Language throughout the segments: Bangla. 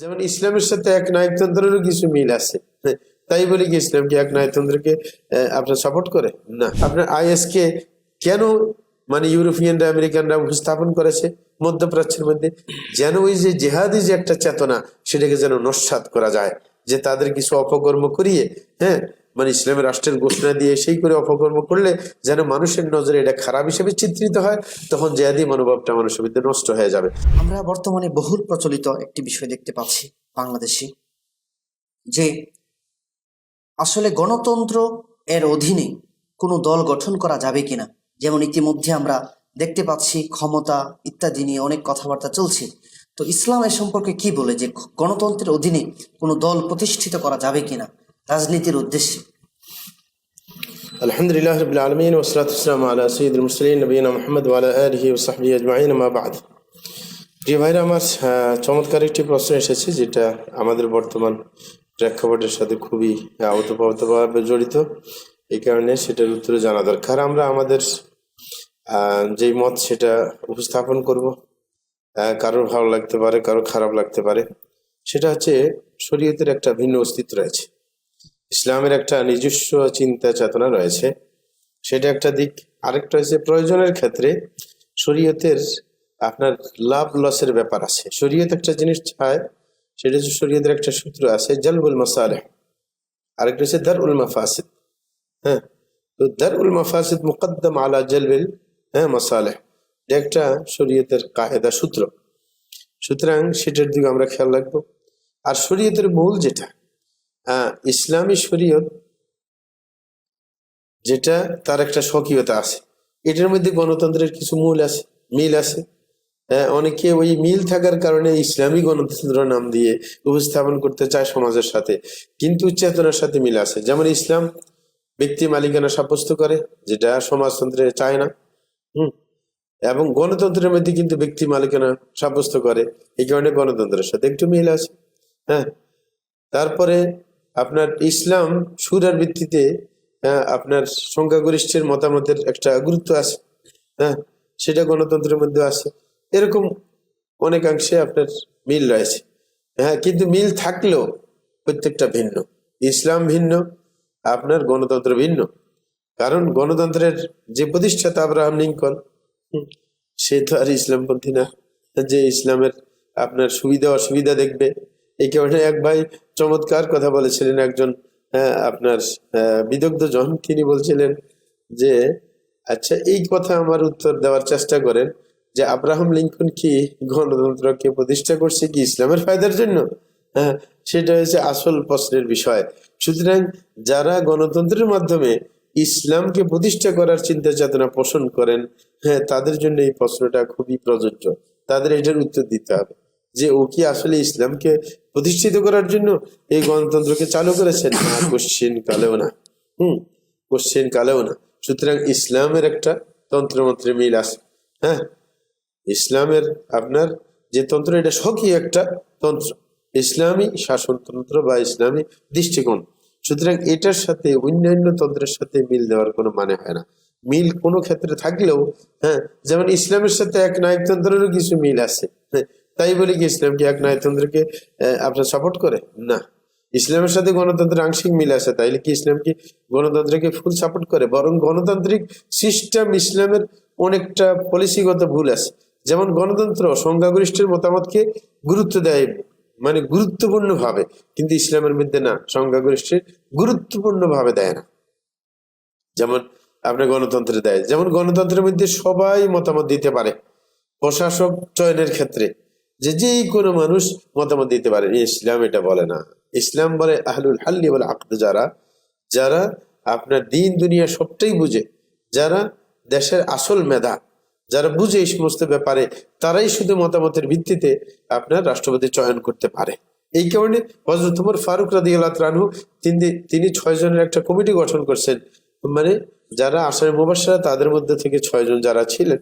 যেমন ইসলামের সাথে এক নায়কতন্ত্রেরও কিছু মিল আছে। তাই বলি কি, ইসলাম কি এক নায়কতন্ত্রকে আপনার সাপোর্ট করে? না। আপনার আইএস কে কেন মানে ইউরোপিয়ানরা আমেরিকানরা উপস্থাপন করেছে মধ্যপ্রাচ্যের মধ্যে? যেন ওই যে জেহাদি যে একটা চেতনা, সেটাকে যেন নস্বাত করা যায়, যে তাদের কিছু অপকর্ম করিয়ে হ্যাঁ মানে ইসলামের রাষ্ট্রের ঘোষণা দিয়ে সেই করে অপকর্ম করলে যেন মানুষের নজরে এটা খারাপ হিসেবে চিত্রিত হয়, তখন জেহাদি মনোভাবটা মানুষের মধ্যে নষ্ট হয়ে যাবে। আমরা বর্তমানে বহুল প্রচলিত একটি বিষয় দেখতে পাচ্ছি বাংলাদেশে, যে আসলে গণতন্ত্র এর অধীনে কোনো দল গঠন করা যাবে কিনা। যেমন ইতিমধ্যে আমরা দেখতে পাচ্ছি ক্ষমতা ইত্যাদি নিয়ে অনেক কথাবার্তা চলছে। তো ইসলাম এ সম্পর্কে কি বলে যে গণতন্ত্রের অধীনে কোনো দল প্রতিষ্ঠিত করা যাবে কিনা, রাজনীতির উদ্দেশ্যে? আলহামদুলিল্লাহ রবিল আলমিন ওসলাতাম আল্লাহ সঈদুল মুসলিম নবীন মোহাম্মদ ওয়ালা আলহি ওসাহবি আজমাইন মাবাদ প্রিয় ভাইরা, আমার চমৎকার একটি প্রশ্ন এসেছে, যেটা আমাদের বর্তমান প্রেক্ষাপটের সাথে খুবই আওতপ্রতভাবে জড়িত। এই কারণে সেটার উত্তর জানা দরকার। আমরা আমাদের যেই মত সেটা উপস্থাপন করব। কারোর ভালো লাগতে পারে কারও খারাপ লাগতে পারে। সেটা হচ্ছে, শরীয়তের একটা ভিন্ন অস্তিত্ব রয়েছে। ইসলামের একটা নিজস্ব চিন্তা চেতনা রয়েছে। সেটা একটা দিক। আরেকটা হচ্ছে প্রয়োজনের ক্ষেত্রে শরীয়তের আপনার লাভ লসের ব্যাপার আছে। শরীয়ত একটা জিনিস চায় সেটা হচ্ছে শরীয়তের একটা সূত্র আছে, জালবুল মাসালে আরেকটা হচ্ছে দার উল মাফাসিদ। হ্যাঁ তো দার উল মাফাসিদ মুকদ্দম আলা জালবিল হ্যাঁ মাসালে এটা একটা শরীয়তের কায়দা সূত্র। সুতরাং সেটার দিকে আমরা খেয়াল রাখব। আর শরীয়তের মূল যেটা আহ, ইসলামী শরীয়ত যেটা তার একটা স্বকীয়তা আছে। এটার মধ্যে গণতন্ত্রের কিছু মূল আছে মিল আছে। হ্যাঁ, অনেকে ওই মিল থাকার কারণে ইসলামী গণতন্ত্র নাম দিয়ে উপস্থাপন করতে চায় সমাজের সাথে। কিন্তু চেতনার সাথে মিল আছে। যেমন ইসলাম ব্যক্তি মালিকানা সাব্যস্ত করে যেটা সমাজতন্ত্রে চায় না। হুম এবং গণতন্ত্রের মধ্যে কিন্তু ব্যক্তি মালিকানা সাব্যস্ত করে। এই কারণে গণতন্ত্রের সাথে একটু মিল আছে। হ্যাঁ তারপরে আপনার ইসলাম সুরার ভিত্তিতে আহ, আপনার সংখ্যাগরিষ্ঠের মতামতের একটা গুরুত্ব আছে হ্যাঁ সেটা গণতন্ত্রের মধ্যে আছে। এরকম অনেকাংশে আপনার মিল রয়েছে। হ্যাঁ কিন্তু মিল থাকলেও প্রত্যেকটা ভিন্ন। ইসলাম ভিন্ন আপনার গণতন্ত্র ভিন্ন। কারণ গণতন্ত্রের যে প্রতিষ্ঠাতা আব্রাহাম লিঙ্কন সে তো আর ইসলামপন্থী না। যে ইসলামের আপনার সুবিধা অসুবিধা দেখবে এই কারণে এক ভাই চমৎকার কথা বলেছিলেন একজন আহ, আপনার আহ, বিদগ্ধ জন। তিনি বলছিলেন যে আচ্ছা এই কথা আমার উত্তর দেওয়ার চেষ্টা করেন যে আব্রাহাম লিঙ্কন কি গণতন্ত্রকে প্রতিষ্ঠা করছে কি ইসলামের ফায়দার জন্য? হ্যাঁ সেটা হচ্ছে আসল প্রশ্নের বিষয়। সুতরাং যারা গণতন্ত্রের মাধ্যমে ইসলামকে প্রতিষ্ঠা করার চিন্তা চেতনা পোষণ করেন হ্যাঁ তাদের জন্য এই প্রশ্নটা খুবই প্রযোজ্য। তাদের এটার উত্তর দিতে হবে। যে ও কি আসলে ইসলামকে প্রতিষ্ঠিত করার জন্য এই গণতন্ত্রকে চালু করেছেন? না কোশ্চিন কালেও না। হুম কোশ্চিন কালেও না। সুতরাং ইসলামের একটা তন্ত্রমন্ত্রে মিল আছে। হ্যাঁ ইসলামের আপনার যে তন্ত্র এটা স্বকীয় একটা তন্ত্র। ইসলামী শাসনতন্ত্র বা ইসলামী দৃষ্টিকোণ। সুতরাং এটার সাথে অন্যান্য তন্ত্রের সাথে মিল দেওয়ার কোনো মানে হয় না। মিল কোনো ক্ষেত্রে থাকলেও হ্যাঁ যেমন ইসলামের সাথে এক নায়কতন্ত্রেরও কিছু মিল আছে। হ্যাঁ, তাই বলি কি, ইসলাম কি এক নায়তন্ত্রকে আপনার সাপোর্ট করে? না। ইসলামের সাথে গণতন্ত্রের আংশিক মিল আছে, তাইলে কি ইসলাম কি গণতন্ত্রকে ফুল সাপোর্ট করে? বরং গণতান্ত্রিক সিস্টেম ইসলামের অনেকটা পলিসিগত ভুল আছে। যেমন গণতন্ত্র সংখ্যাগরিষ্ঠের মতামতকে গুরুত্ব দেয় মানে গুরুত্বপূর্ণ ভাবে কিন্তু ইসলামের মধ্যে না, সংখ্যাগরিষ্ঠের গুরুত্বপূর্ণ ভাবে দেয় না। যেমন আপনার গণতন্ত্রে দেয়, যেমন গণতন্ত্রের মধ্যে সবাই মতামত দিতে পারে, প্রশাসক চয়নের ক্ষেত্রে। যে যেই কোনো মানুষ মতামত দিতে পারে ইসলাম এটা বলে না। ইসলাম বলে আহলুল হাল্লি বলে আকদ, যারা যারা আপনার দিন দুনিয়া সবটাই বুঝে, যারা দেশের আসল মেধা, যারা বুঝে এই সমস্ত ব্যাপারে, তারাই শুধু মতামতের ভিত্তিতে আপনার রাষ্ট্রপতি চয়ন করতে পারে। এই কারণে হজরত উমর ফারুক রাদি আল্লাহ রানহু তিনি তিনি ছয় জনের একটা কমিটি গঠন করছেন। মানে যারা আসামের মুবাসারা তাদের মধ্যে থেকে ছয়জন যারা ছিলেন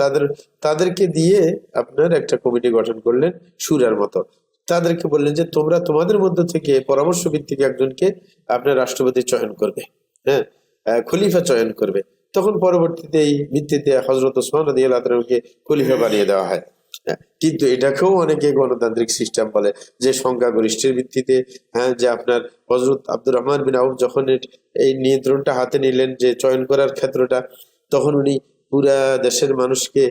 তাদের তাদেরকে দিয়ে আপনার একটা কমিটি গঠন করলেন সুরার মতো। তাদেরকে বললেন যে তোমরা তোমাদের মধ্যে থেকে পরামর্শ ভিত্তিক একজনকে আপনার রাষ্ট্রপতি চয়ন করবে হ্যাঁ খলিফা চয়ন করবে। তখন পরবর্তীতে এই ভিত্তিতে হজরত ওসমান আল্লাহকে খলিফা বানিয়ে দেওয়া হয়। হ্যাঁ, কিন্তু এটাকেও অনেকে গণতান্ত্রিক সিস্টেম বলে যে সংখ্যাগরিষ্ঠের ভিত্তিতে হ্যাঁ যে আপনার হজরত আব্দুর রহমান বিন আউফ যখন এই নিয়ন্ত্রণটা হাতে নিলেন যে চয়ন করার ক্ষেত্রটা তখন উনি পুরা দেশের মানুষকে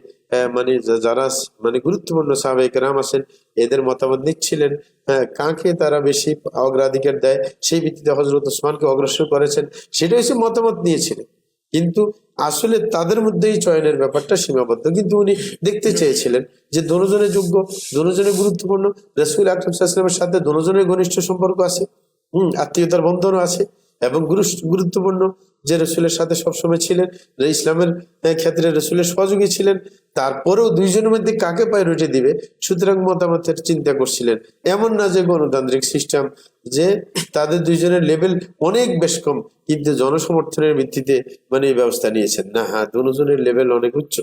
মানে যারা মানে গুরুত্বপূর্ণ সাহাবাহিক রাম আছেন, এদের মতামত নিচ্ছিলেন। হ্যাঁ কাকে তারা বেশি অগ্রাধিকার দেয়? সেই ভিত্তিতে হজরত ওসমানকে অগ্রসর করেছেন। সেটা হচ্ছে মতামত নিয়েছিলেন। কিন্তু আসলে তাদের মধ্যেই চয়নের ব্যাপারটা সীমাবদ্ধ। কিন্তু উনি দেখতে চেয়েছিলেন যে দনোজনের যোগ্য দনোজনের গুরুত্বপূর্ণ। রসুল আকরমের সাথে দনোজনের ঘনিষ্ঠ সম্পর্ক আছে। হম, আত্মীয়তার বন্ধনও আছে। এবং গুরু- গুরুত্বপূর্ণ যে রসুলের সাথে সবসময় ছিলেন ইসলামের ক্ষেত্রে রসুলের সহযোগী ছিলেন, তারপরেও দুইজনের মধ্যে কাকে প্রায়োরিটি দিবে, সুতরাং মতামতের চিন্তা করছিলেন। এমন না যে গণতান্ত্রিক সিস্টেম যে তাদের দুইজনের লেভেল অনেক বেশ কম, কিন্তু জনসমর্থনের ভিত্তিতে মানে এই ব্যবস্থা নিয়েছেন। না হ্যাঁ দুজনের লেভেল অনেক উচ্চ।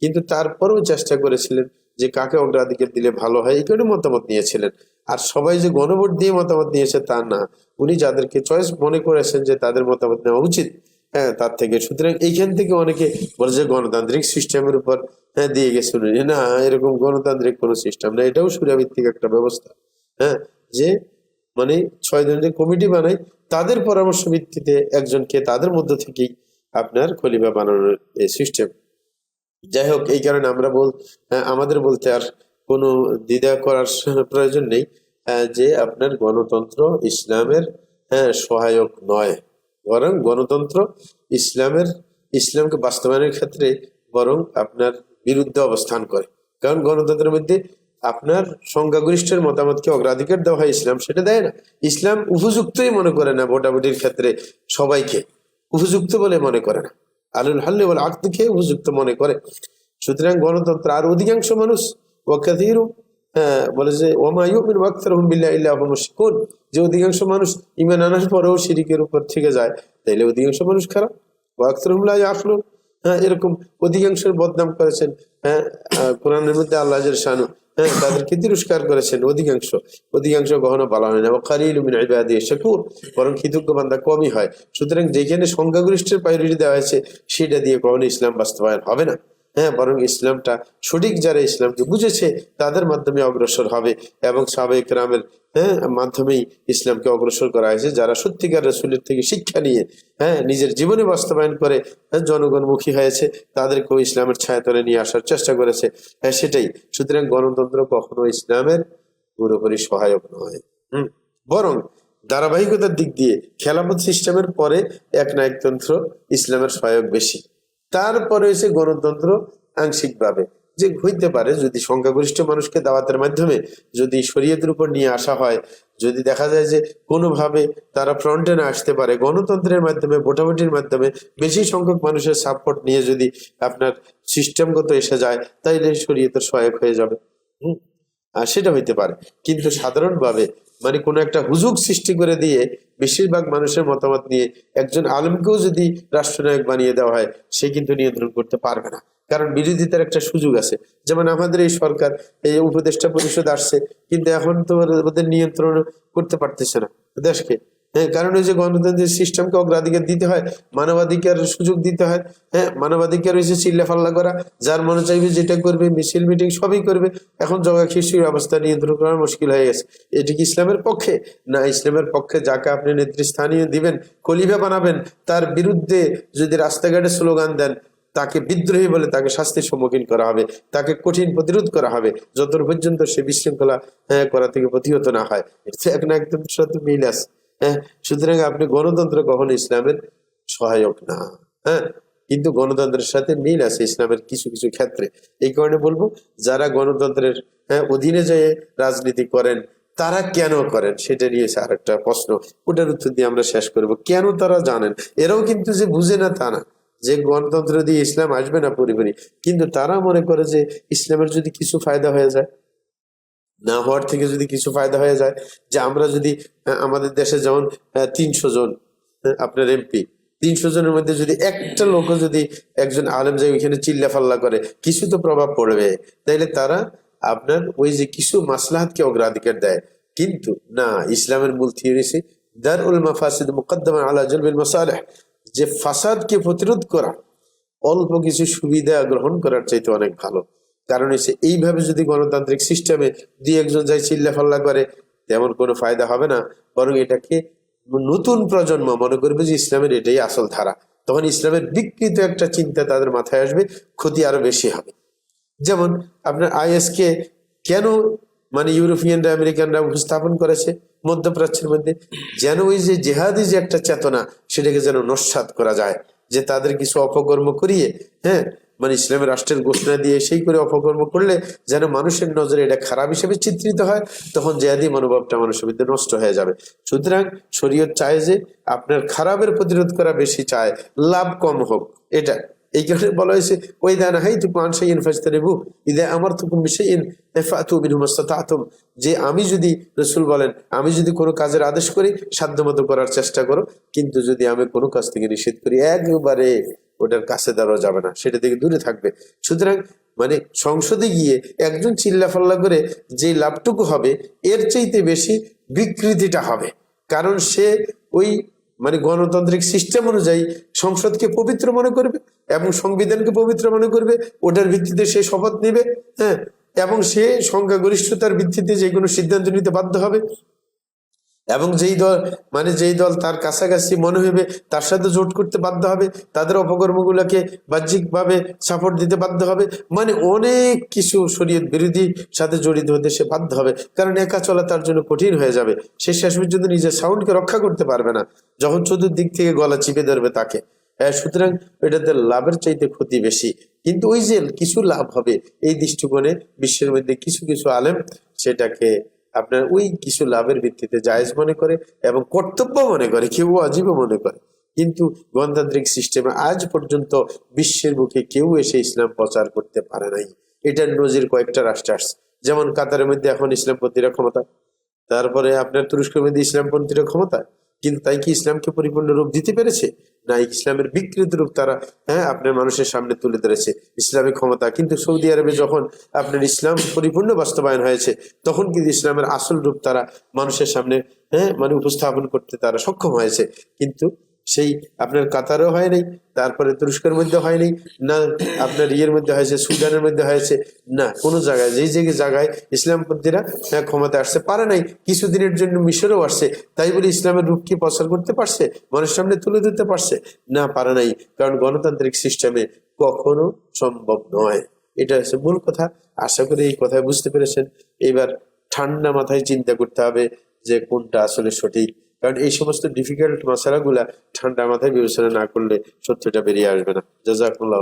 কিন্তু তারপরেও চেষ্টা করেছিলেন যে কাকে অগ্রাধিকার দিলে ভালো হয়, এই কারণে মতামত নিয়েছিলেন। আর সবাই যে গণভোট দিয়ে মতামত নিয়েছে তা না। উনি যাদেরকে চয়েস মনে করেছেন যে তাদের মতামত নেওয়া উচিত হ্যাঁ তার থেকে। সুতরাং এইখান থেকে অনেকে বলে যে গণতান্ত্রিক সিস্টেমের উপর হ্যাঁ দিয়ে গেছে। না, এরকম গণতান্ত্রিক কোনো সিস্টেম না। এটাও সুরাভিত্তিক একটা ব্যবস্থা হ্যাঁ যে মানে ছয় যে কমিটি বানায়, তাদের পরামর্শ ভিত্তিতে একজনকে তাদের মধ্য থেকেই আপনার খলিফা বানানোর সিস্টেম যাই হোক, এই কারণে আমরা বল আমাদের বলতে আর কোনো দ্বিধা করার প্রয়োজন নেই যে আপনার গণতন্ত্র ইসলামের হ্যাঁ, সহায়ক নয়। বরং গণতন্ত্র ইসলামের ইসলামকে বাস্তবায়নের ক্ষেত্রে বরং আপনার বিরুদ্ধে অবস্থান করে। কারণ গণতন্ত্রের মধ্যে আপনার সংখ্যাগরিষ্ঠের মতামতকে অগ্রাধিকার দেওয়া হয় ইসলাম সেটা দেয় না। ইসলাম উপযুক্তই মনে করে না ভোটাভুটির ক্ষেত্রে সবাইকে। উপযুক্ত বলে মনে করে না। আলুল হাল্লে বলে আকদকে উপযুক্ত মনে করে? সুতরাং গণতন্ত্র আর অধিকাংশ মানুষ হ্যাঁ বলে যে ওমায়ুমিন ওয়াক্তারহুম বিল্লাহি ইল্লা হুম মুশরিকুন। যে অধিকাংশ মানুষ ঈমান আনার পরেও শিরিকের উপর থেকে যায়। তাইলে অধিকাংশ মানুষ খারাপ। হ্যাঁ এরকম অধিকাংশের বদনাম করেছেন হ্যাঁ কোরআনের মধ্যে আল্লাহ শানু হ্যাঁ তাদেরকে তিরস্কার করেছেন অধিকাংশ। অধিকাংশ কখনো বলা হয় না। শাকুর, বরং কৃতজ্ঞ বান্ধা কমই হয়। সুতরাং যেখানে সংখ্যাগরিষ্ঠের প্রায়োরিটি দেওয়া হয়েছে, সেটা দিয়ে কখনো ইসলাম বাস্তবায়ন হবে না। হ্যাঁ বরং ইসলামটা সঠিক যারা ইসলামকে বুঝেছে তাদের মাধ্যমে অগ্রসর হবে এবং সাবেক রামের হ্যাঁ মাধ্যমেই ইসলামকে অগ্রসর করা হয়েছে। যারা সত্যিকার রসুলের থেকে শিক্ষা নিয়ে হ্যাঁ নিজের জীবনে বাস্তবায়ন করে হ্যাঁ, জনগণমুখী হয়েছে তাদেরকেও ইসলামের ছায়াতলে নিয়ে আসার চেষ্টা করেছে। হ্যাঁ সেটাই। সুতরাং গণতন্ত্র কখনো ইসলামের পুরোপুরি সহায়ক নয়। হুম। বরং ধারাবাহিকতার দিক দিয়ে খেলাফত সিস্টেমের পরে এক নায়কতন্ত্র ইসলামের সহায়ক বেশি। তারপরে এসে গণতন্ত্র আংশিকভাবে, যে হইতে পারে যদি সংখ্যাগরিষ্ঠ মানুষকে দাওয়াতের মাধ্যমে যদি শরীয়তের উপর নিয়ে আসা হয়, যদি দেখা যায় যে কোনোভাবে তারা ফ্রন্টে না আসতে পারে, গণতন্ত্রের মাধ্যমে, ভোটাভুটির মাধ্যমে বেশি সংখ্যক মানুষের সাপোর্ট নিয়ে যদি আপনার সিস্টেমগত এসে যায়, তাইলে শরীয়তের সহায়ক হয়ে যাবে। হুম, আর সেটা হইতে পারে। কিন্তু সাধারণভাবে মানে কোনো একটা হুজুক সৃষ্টি করে দিয়ে বেশিরভাগ মানুষের মতামত নিয়ে একজন আলমকেও যদি রাষ্ট্রনায়ক বানিয়ে দেওয়া হয়, সে কিন্তু নিয়ন্ত্রণ করতে পারবে না। কারণ বিরোধিতার একটা সুযোগ আছে। যেমন আমাদের এই সরকার, এই উপদেষ্টা পরিষদ আসছে, কিন্তু এখন তো ওদের নিয়ন্ত্রণ করতে পারতেছে না। দেশকে হ্যাঁ কারণ ওই যে গণতন্ত্রের সিস্টেমকে অগ্রাধিকার দিতে হয় মানবাধিকার সুযোগ দিতে হয় হ্যাঁ মানবাধিকার হয়েছে চিল্লা ফাল্লা করা যার মনে চাইবে যেটা করবে মিছিল মিটিং সবই করবে। এখন জগা খিস্তির অবস্থা নিয়ন্ত্রণ করা মুশকিল হয়ে গেছে। এটি কি ইসলামের পক্ষে? না ইসলামের পক্ষে যাকে আপনি নেতৃস্থানীয় দিবেন কলিভা বানাবেন তার বিরুদ্ধে যদি রাস্তাঘাটে স্লোগান দেন তাকে বিদ্রোহী বলে তাকে শাস্তির সম্মুখীন করা হবে তাকে কঠিন প্রতিরোধ করা হবে যতদূর পর্যন্ত সে বিশৃঙ্খলা হ্যাঁ, করা থেকে প্রতিহত না হয়। এক না একদম সাথে মিল আছে। সুতরাং আপনি গণতন্ত্র কখনো ইসলামের সহায়ক না হ্যাঁ? কিন্তু গণতন্ত্রের সাথে মিল আছে ইসলামের কিছু কিছু ক্ষেত্রে। এই কারণে বলব যারা গণতন্ত্রের হ্যাঁ, অধীনে যেয়ে রাজনীতি করেন তারা কেন করেন সেটা নিয়ে আর একটা প্রশ্ন। ওটার উত্তর দিয়ে আমরা শেষ করব। কেন তারা জানেন? এরাও কিন্তু যে বুঝে না তা না। যে গণতন্ত্র দিয়ে ইসলাম আসবে না পুরোপুরি কিন্তু তারা মনে করে যে ইসলামের যদি কিছু ফায়দা হয়ে যায় না হওয়ার থেকে যদি কিছু ফায়দা হয়ে যায়, যে আমরা যদি আমাদের দেশে যেমন তিনশো জন আপনার এমপি, তিনশো জনের মধ্যে যদি একটা লোক যদি একজন আলেম যায় ওইখানে চিল্লা ফাল্লা করে, কিছু তো প্রভাব পড়বে। তাইলে তারা আপনার ওই যে কিছু মাসলাহাতকে অগ্রাধিকার দেয়। কিন্তু না, ইসলামের মূল থিওরিসি দার উল মাফাসিদ মুকদ্দমা আলা জলবিল মাসালেহ, যে ফাসাদকে প্রতিরোধ করা, অল্প কিছু সুবিধা গ্রহণ করার চাইতে অনেক ভালো। কারণ হচ্ছে এইভাবে যদি গণতান্ত্রিক সিস্টেমে দুই একজন যাই চিল্লা ফাল্লা করে, তেমন কোনো ফায়দা হবে না। বরং এটাকে নতুন প্রজন্ম মনে করবে যে ইসলামের এটাই আসল ধারা। তখন ইসলামের বিকৃত একটা চিন্তা তাদের মাথায় আসবে, ক্ষতি আরও বেশি হবে। যেমন আপনার আইএস কে কেন মানে ইউরোপিয়ানরা, আমেরিকানরা উপস্থাপন করেছে মধ্যপ্রাচ্যের মধ্যে? যেন ওই যে জেহাদি যে একটা চেতনা, সেটাকে যেন নস্বাত করা যায়। যে তাদের কিছু অপকর্ম করিয়ে হ্যাঁ মানে ইসলামের রাষ্ট্রের ঘোষণা দিয়ে সেই করে অপকর্ম করলে যেন মানুষের নজরে এটা খারাপ হিসেবে চিত্রিত হয়, তখন জেহাদি মনোভাবটা মানুষের মধ্যে নষ্ট হয়ে যাবে। সুতরাং শরীয়ত চায় যে আপনার খারাপের প্রতিরোধ করা বেশি চায়, লাভ কম হোক, এটা। এই কারণে বলা হয়েছে ওই দান হাই তু পান সেই ফাজতারিবু ইদা আমার তুকুম বিনহুম যে আমি যদি, রসুল বলেন, আমি যদি কোনো কাজের আদেশ করি, সাধ্যমতো করার চেষ্টা করো, কিন্তু যদি আমি কোনো কাজ থেকে নিষেধ করি, একবারে ওটার কাছে দাঁড়ানো যাবে না, সেটা থেকে দূরে থাকবে। সুতরাং মানে সংসদে গিয়ে একজন চিল্লাফাল্লা করে যে লাভটুকু হবে, এর চাইতে বেশি বিকৃতিটা হবে। কারণ সে ওই মানে গণতান্ত্রিক সিস্টেম অনুযায়ী সংসদকে পবিত্র মনে করবে এবং সংবিধানকে পবিত্র মনে করবে, ওটার ভিত্তিতে সে শপথ নেবে হ্যাঁ এবং সে সংখ্যাগরিষ্ঠতার ভিত্তিতে যে কোনো সিদ্ধান্ত নিতে বাধ্য হবে। এবং যেই দল মানে যেই দল তার কাছাকাছি মনে হবে তার সাথে জোট করতে বাধ্য হবে, তাদের অপকর্মগুলোকে বাহ্যিকভাবে সাপোর্ট দিতে বাধ্য হবে মানে অনেক কিছু শরীয়ত বিরোধী সাথে জড়িত হতে সে বাধ্য হবে। কারণ একা চলা তার জন্য কঠিন হয়ে যাবে। সে শেষ পর্যন্ত নিজের সাউন্ডকে রক্ষা করতে পারবে না, যখন চতুর্দিক থেকে গলা চিপে ধরবে তাকে। সুতরাং এটাতে লাভের চাইতে ক্ষতি বেশি। কিন্তু ওই যে কিছু লাভ হবে, এই দৃষ্টিকোণে বিশ্বের মধ্যে কিছু কিছু আলেম সেটাকে আপনার ওই কিছু লাভের ভিত্তিতে জায়েজ মনে করে এবং কর্তব্য মনে করে, কেউ অজীব মনে করে। কিন্তু গণতান্ত্রিক সিস্টেমে আজ পর্যন্ত বিশ্বের বুকে কেউ এসে ইসলাম প্রচার করতে পারে নাই। এটার নজির কয়েকটা রাষ্ট্র আসছে যেমন কাতারের মধ্যে এখন ইসলামপন্থীরা ক্ষমতা তারপরে আপনার তুরস্কের মধ্যে ইসলামপন্থীরা ক্ষমতা কিন্তু তাই কি ইসলামকে পরিপূর্ণ রূপ দিতে পেরেছে? না ইসলামের বিকৃত রূপ তারা হ্যাঁ আপনার মানুষের সামনে তুলে ধরেছে। ইসলামের ক্ষমতা, কিন্তু সৌদি আরবে যখন আপনার ইসলাম পরিপূর্ণ বাস্তবায়ন হয়েছে, তখন কিন্তু ইসলামের আসল রূপ তারা মানুষের সামনে হ্যাঁ মানে উপস্থাপন করতে তারা সক্ষম হয়েছে। কিন্তু সেই আপনার কাতারও হয় নাই, তারপরে তুরস্কের মধ্যে হয়নি না আপনার ইয়ের মধ্যে হয়েছে, সুদানের মধ্যে হয়েছে, না, কোনো জায়গায়, যেই যে জায়গায় ইসলামপন্থীরা ক্ষমতা আসতে পারে নাই, কিছুদিনের জন্য মিশরেও আসছে, তাই বলে ইসলামের রূপ কি প্রচার করতে পারছে, মানুষের সামনে তুলে দিতে পারছে? না, পারে নাই, কারণ গণতান্ত্রিক সিস্টেমে কখনো সম্ভব নয়। এটা হচ্ছে মূল কথা, আশা করি এই কথায় বুঝতে পেরেছেন। এবার ঠান্ডা মাথায় চিন্তা করতে হবে যে কোনটা আসলে সঠিক। কারণ এই সমস্ত ডিফিকাল্ট মশালাগুলা ঠান্ডা মাথায় বিবেচনা না করলে সত্যটা বেরিয়ে আসবে না। জাজাকুল্লাহ